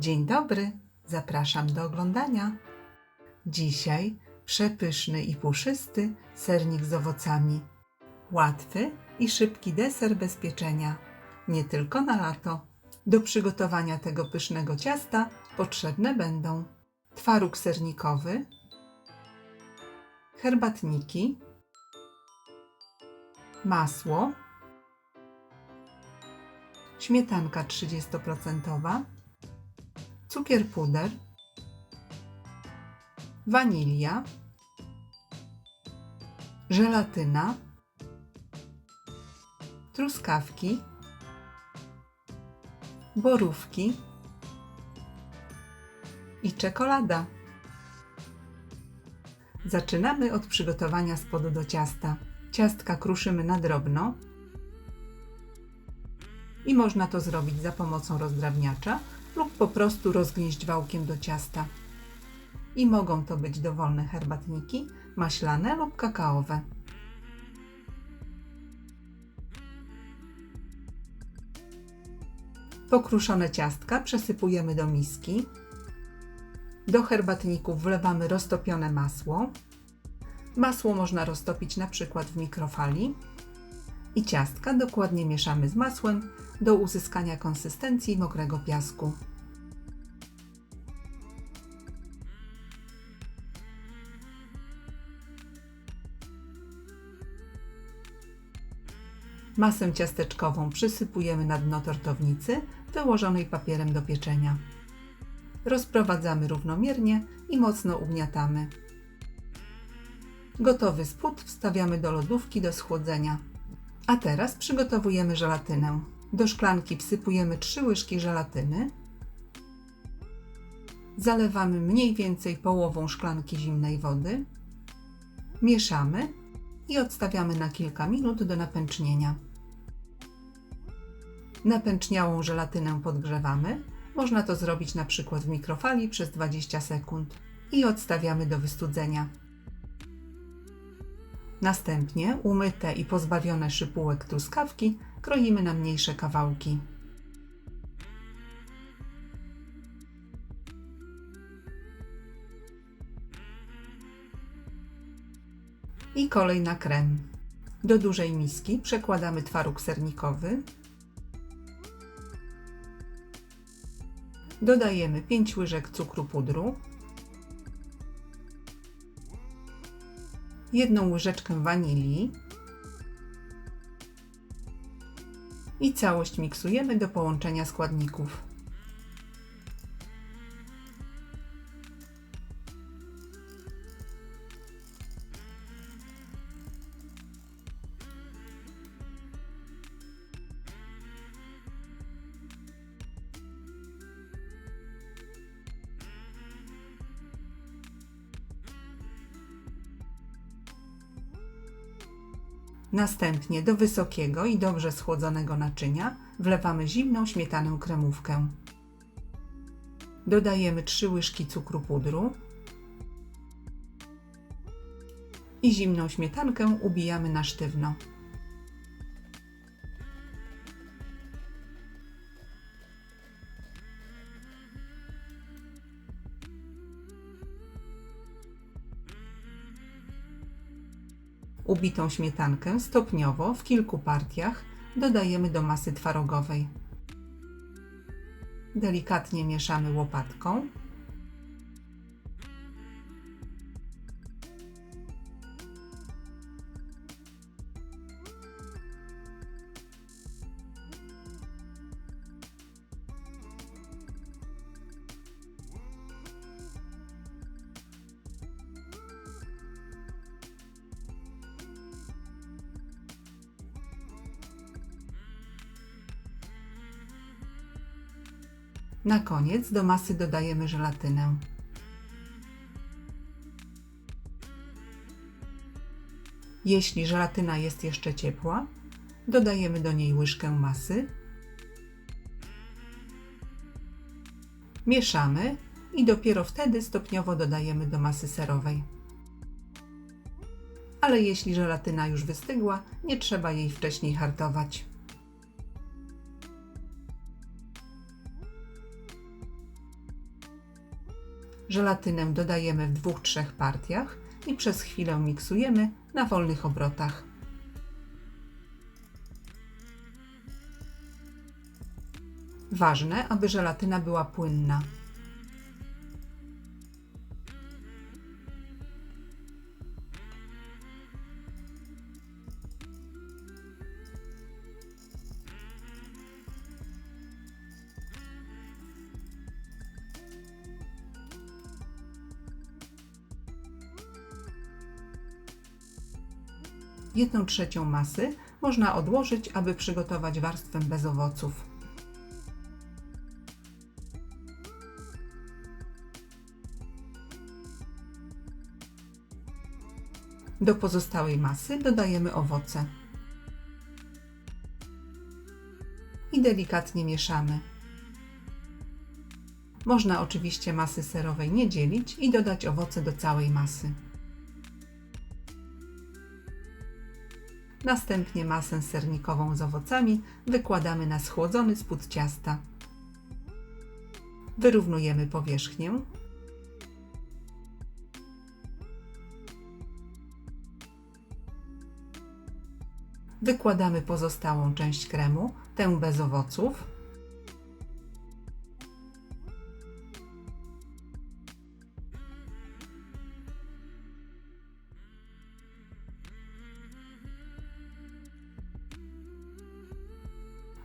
Dzień dobry, zapraszam do oglądania. Dzisiaj przepyszny i puszysty sernik z owocami. Łatwy i szybki deser bez pieczenia, nie tylko na lato. Do przygotowania tego pysznego ciasta potrzebne będą twaróg sernikowy, herbatniki, masło, śmietanka 30%, cukier puder, wanilia, żelatyna, truskawki, borówki i czekolada. Zaczynamy od przygotowania spodu do ciasta. Ciastka kruszymy na drobno i można to zrobić za pomocą rozdrabniacza lub po prostu rozgnieść wałkiem do ciasta. I mogą to być dowolne herbatniki, maślane lub kakaowe. Pokruszone ciastka przesypujemy do miski. Do herbatników wlewamy roztopione masło. Masło można roztopić na przykład w mikrofali. I ciastka dokładnie mieszamy z masłem do uzyskania konsystencji mokrego piasku. Masę ciasteczkową przysypujemy na dno tortownicy wyłożonej papierem do pieczenia. Rozprowadzamy równomiernie i mocno ugniatamy. Gotowy spód wstawiamy do lodówki do schłodzenia. A teraz przygotowujemy żelatynę. Do szklanki wsypujemy 3 łyżki żelatyny. Zalewamy mniej więcej połową szklanki zimnej wody. Mieszamy i odstawiamy na kilka minut do napęcznienia. Napęczniałą żelatynę podgrzewamy. Można to zrobić na przykład w mikrofali przez 20 sekund i odstawiamy do wystudzenia. Następnie umyte i pozbawione szypułek truskawki kroimy na mniejsze kawałki. I kolej na krem. Do dużej miski przekładamy twaróg sernikowy. Dodajemy 5 łyżek cukru pudru, jedną łyżeczkę wanilii i całość miksujemy do połączenia składników. Następnie do wysokiego i dobrze schłodzonego naczynia wlewamy zimną śmietanę kremówkę. Dodajemy 3 łyżki cukru pudru i zimną śmietankę ubijamy na sztywno. Ubitą śmietankę stopniowo w kilku partiach dodajemy do masy twarogowej. Delikatnie mieszamy łopatką. Na koniec do masy dodajemy żelatynę. Jeśli żelatyna jest jeszcze ciepła, dodajemy do niej łyżkę masy. Mieszamy i dopiero wtedy stopniowo dodajemy do masy serowej. Ale jeśli żelatyna już wystygła, nie trzeba jej wcześniej hartować. Żelatynę dodajemy w dwóch, trzech partiach i przez chwilę miksujemy na wolnych obrotach. Ważne, aby żelatyna była płynna. Jedną trzecią masy można odłożyć, aby przygotować warstwę bez owoców. Do pozostałej masy dodajemy owoce. I delikatnie mieszamy. Można oczywiście masy serowej nie dzielić i dodać owoce do całej masy. Następnie masę sernikową z owocami wykładamy na schłodzony spód ciasta. Wyrównujemy powierzchnię. Wykładamy pozostałą część kremu, tę bez owoców.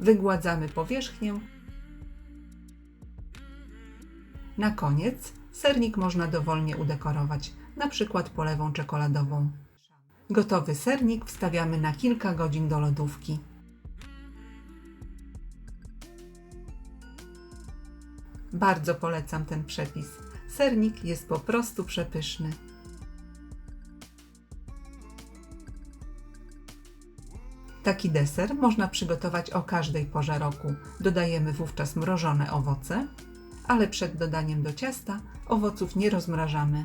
Wygładzamy powierzchnię. Na koniec sernik można dowolnie udekorować, na przykład polewą czekoladową. Gotowy sernik wstawiamy na kilka godzin do lodówki. Bardzo polecam ten przepis. Sernik jest po prostu przepyszny. Taki deser można przygotować o każdej porze roku. Dodajemy wówczas mrożone owoce, ale przed dodaniem do ciasta owoców nie rozmrażamy.